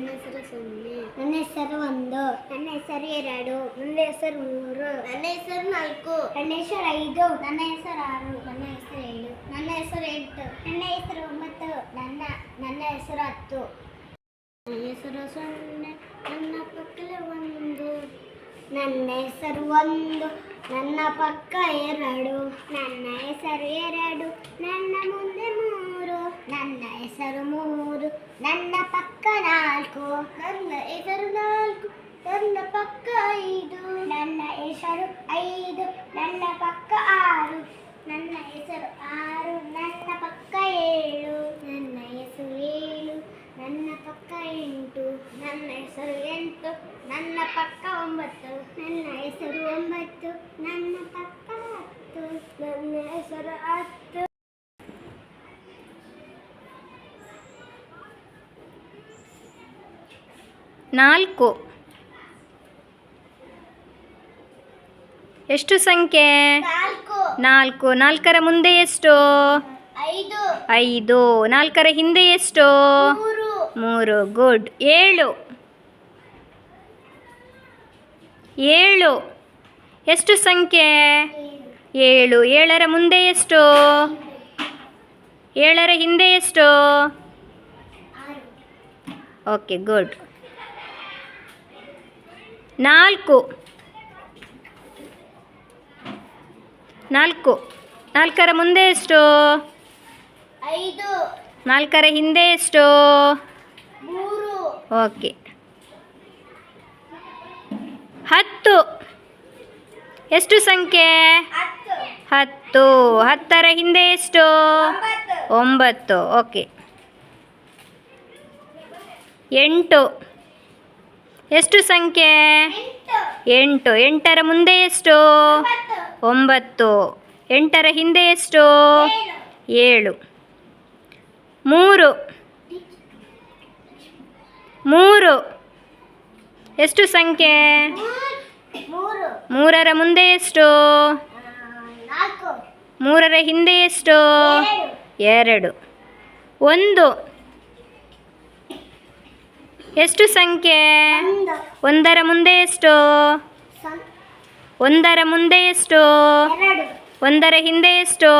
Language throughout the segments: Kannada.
ನನ್ನ ಹೆಸರು ಸೊನ್ನೆ ನನ್ನ ಹೆಸರು ಒಂದು ನನ್ನ ಹೆಸರು ಎರಡು ನನ್ನ ಹೆಸರು ಮೂರು ನನ್ನ ಹೆಸರು ನಾಲ್ಕು ನನ್ನ ಹೆಸರು ಐದು ನನ್ನ ಹೆಸರು ಆರು ನನ್ನ ಹೆಸರು ಏಳು ನನ್ನ ಹೆಸರು ಎಂಟು ನನ್ನ ಹೆಸರು ಒಂಬತ್ತು ನನ್ನ ನನ್ನ ಹೆಸರು ಹತ್ತು ನನ್ನ ಹೆಸರು ಸೊನ್ನೆ ನನ್ನ ಪಕ್ಕದ ಒಂದು ನನ್ನ ಹೆಸರು ಒಂದು ನನ್ನ ಪಕ್ಕ ಎರಡು ನನ್ನ ಹೆಸರು ಎರಡು ನನ್ನ ಮುಂದೆ ಮೂರು ನನ್ನ ಹೆಸರು ಮೂರು ನನ್ನ ಪಕ್ಕ ನಾಲ್ಕು ನನ್ನ ಹೆಸರು ನಾಲ್ಕು ನನ್ನ ಪಕ್ಕ ಐದು ನನ್ನ ಹೆಸರು ಐದು ನನ್ನ ಪಕ್ಕ ಆರು ನನ್ನ ಹೆಸರು ಆರು ನನ್ನ ಪಕ್ಕ ಏಳು ನನ್ನ ಹೆಸರು ಏಳು ನನ್ನ ಪಕ್ಕ ಎಂಟು ನನ್ನ ಹೆಸರು ಎಂಟು ನನ್ನ ಪಕ್ಕ ಒಂಬತ್ತು ನನ್ನ ಹೆಸರು ಒಂಬತ್ತು ನನ್ನ ಪಕ್ಕ ಹತ್ತು ನನ್ನ ಹೆಸರು ಹತ್ತು ನಾಲ್ಕು. ಎಷ್ಟು ಸಂಖ್ಯೆ? ನಾಲ್ಕು. ನಾಲ್ಕು. ನಾಲ್ಕರ ಮುಂದೆ ಎಷ್ಟು? ಐದು. ನಾಲ್ಕರ ಹಿಂದೆ ಎಷ್ಟು? ಮೂರು. ಗುಡ್. ಏಳು. ಏಳು. ಎಷ್ಟು ಸಂಖ್ಯೆ? ಏಳು. ಏಳರ ಮುಂದೆ ಎಷ್ಟು? ಏಳರ ಹಿಂದೆ ಎಷ್ಟು? Okay good. ನಾಲ್ಕು. ನಾಲ್ಕು. ನಾಲ್ಕರ ಮುಂದೆ ಎಷ್ಟು? ಐದು. ನಾಲ್ಕರ ಹಿಂದೆ ಎಷ್ಟು? ಓಕೆ. ಹತ್ತು. ಎಷ್ಟು ಸಂಖ್ಯೆ? ಹತ್ತು. ಹತ್ತು. ಹತ್ತರ ಹಿಂದೆ ಎಷ್ಟು? ಒಂಬತ್ತು. ಓಕೆ. ಎಂಟು. ಎಷ್ಟು ಸಂಖ್ಯೆ? ಎಂಟು. ಎಂಟು. ಎಂಟರ ಮುಂದೆ ಎಷ್ಟು? ಒಂಬತ್ತು. ಎಂಟರ ಹಿಂದೆ ಎಷ್ಟು? ಏಳು. ಮೂರು. ಮೂರು. ಎಷ್ಟು ಸಂಖ್ಯೆ? ಮೂರರ ಮುಂದೆ ಎಷ್ಟು? ಮೂರರ ಹಿಂದೆ ಎಷ್ಟು? ಎರಡು. ಒಂದು. ಎಷ್ಟು ಸಂಖ್ಯೆ? ಒಂದು. ಒಂದರ ಮುಂದೆ ಎಷ್ಟು? ಒಂದರ ಮುಂದೆ ಎಷ್ಟು? ಒಂದರ ಹಿಂದೆ ಎಷ್ಟು?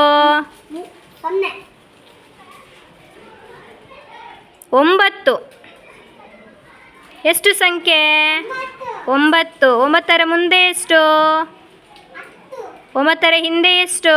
ಒಂಬತ್ತು. ಎಷ್ಟು ಸಂಖ್ಯೆ? ಒಂಬತ್ತು. ಒಂಬತ್ತು ಒಂಬತ್ತರ ಮುಂದೆ ಎಷ್ಟು? ಒಂಬತ್ತರ ಹಿಂದೆ ಎಷ್ಟು?